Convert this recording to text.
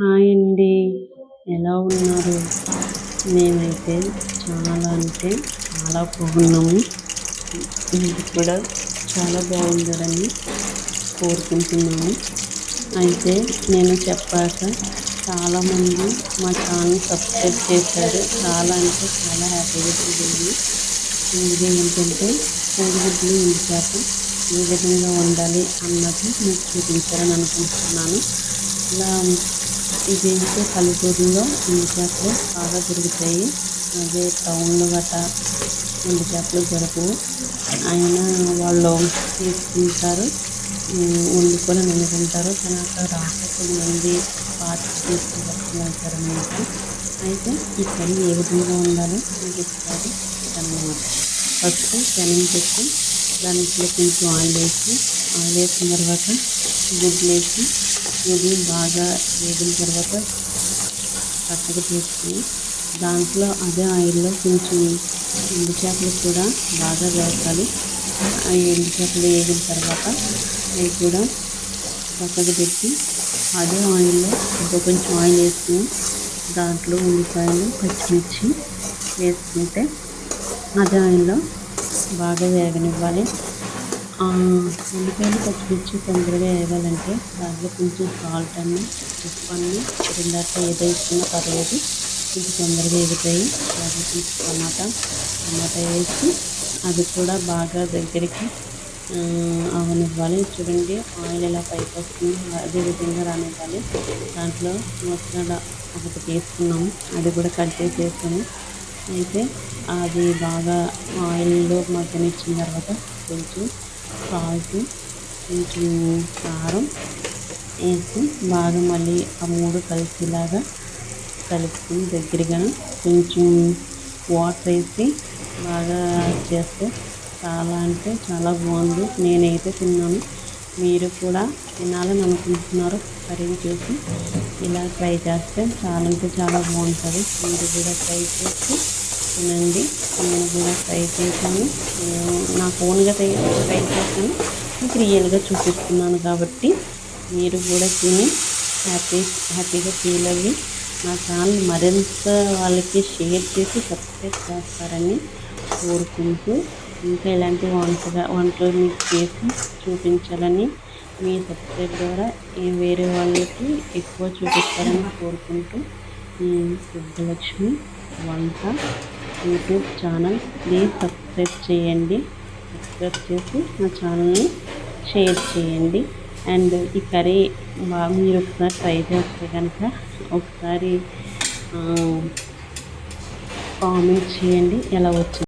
Hi అండి. ఎలా ఉన్నారు? మేమైతే చాలా అంటే చాలా బాగున్నాము. ఇది కూడా చాలా బాగుండాలని కోరుకుంటున్నాము. అయితే నేను చెప్పాక చాలామంది మా ఛానల్ సబ్స్క్రైబ్ చేశారు. చాలా అంటే చాలా హ్యాపీగా ఉంటుంది ఇది ఏంటంటే కోడిగుడ్లు ఉడికాక ఏ విధంగా ఉండాలి అన్నది మీకు చూపించాలని అనుకుంటున్నాను. ఇలా ఇదైతే పల్లెటూరులో ఎండుచేపలు బాగా దొరుకుతాయి. అదే టౌన్లో గట్రా ఎండుచేపలు దొరకవు. అయినా వాళ్ళు తీసుకుంటారు. వండుకొని వండుకుంటారు కానీ అక్కడ రాక కొంతమంది పార్టీ తీసుకుని అయితే ఈ కర్రీ ఏ విధంగా ఉండాలో మీకు ఇస్తారు అన్నమాట ఫస్ట్ పెనం పెట్టి దాంట్లో కొంచెం ఆయిల్ వేసి ఆయిల్ వేసిన తర్వాత గుడ్లు వేసి ఇది బాగా వేగిన తర్వాత పక్కకు తీసుకుని దాంట్లో అదే ఆయిల్లో కొంచెం ఎండు చేపలు కూడా బాగా వేగాలి ఆ ఎండు చేపలు వేగిన తర్వాత అవి కూడా పక్కకు పెట్టి అదే ఆయిల్లో ఇంకా కొంచెం ఆయిల్ వేసుకుని దాంట్లో ఉల్లిపాయలు పచ్చిమిర్చి వేసుకుంటే అదే ఆయిల్లో బాగా వేగనివ్వాలి. ఉల్లిపాయలు పచ్చిమిర్చి తొందరగా వేగాలంటే దాంట్లో కొంచెం సాల్ట్ అన్ని ఉప్పు అన్ని ఇందాక ఏదో ఇచ్చినా పర్లేదు కొంచెం తొందరగా వేగుతాయి. అలాగే కొంచెం టమాటా టమాటా వేసి అది కూడా బాగా దగ్గరికి అవనివ్వాలి. చూడండి ఆయిల్ ఎలా పైకి వస్తుంది అదే విధంగా రానివ్వాలి. దాంట్లో మసాలా ఒకటి తీసుకున్నాము అది కూడా కట్ చేసి అయితే అది బాగా ఆయిల్లో మగ్గనిచ్చిన తర్వాత కొంచెం సాల్ట్ కొంచెం కారం వేసి బాగా మళ్ళీ ఆ మూడు కలిసేలాగా కలుపుకుని దగ్గరగా కొంచెం వాటర్ వేసి బాగా చేస్తే చాలా అంటే చాలా బాగుంది. నేనైతే తిన్నాను. మీరు కూడా తినాలని అనుకుంటున్నారు కర్రీ చూసి ఇలా ట్రై చేస్తే చాలా అంటే చాలా బాగుంటుంది. మీరు కూడా ట్రై చేసి తినండి. నేను కూడా ట్రై చేశాను. నా ఓన్గా ట్రై చేశాను. మీకు రియల్గా చూపిస్తున్నాను కాబట్టి మీరు కూడా తిని హ్యాపీ హ్యాపీగా ఫీల్ అయ్యి నా ఛానల్ మరింత వాళ్ళకి షేర్ చేసి సబ్స్క్రైబ్ చేస్తారని కోరుకుంటూ ఇంకా ఇలాంటి వంటగా వంటలు మీకు చేసి చూపించాలని మీ సబ్స్క్రైబ్ ద్వారా వేరే వాళ్ళకి ఎక్కువ చూపిస్తారని కోరుకుంటూ సిద్ధలక్ష్మి వంట యూట్యూబ్ ఛానల్ ప్లీజ్ సబ్స్క్రైబ్ చేయండి. సబ్స్క్రైబ్ చేసి నా ఛానల్ని షేర్ చేయండి. అండ్ ఈ కర్రీ బాగా మీరు ఒకసారి ట్రై చేస్తే కనుక ఒకసారి కామెంట్ చేయండి. ఎలా వచ్చింది?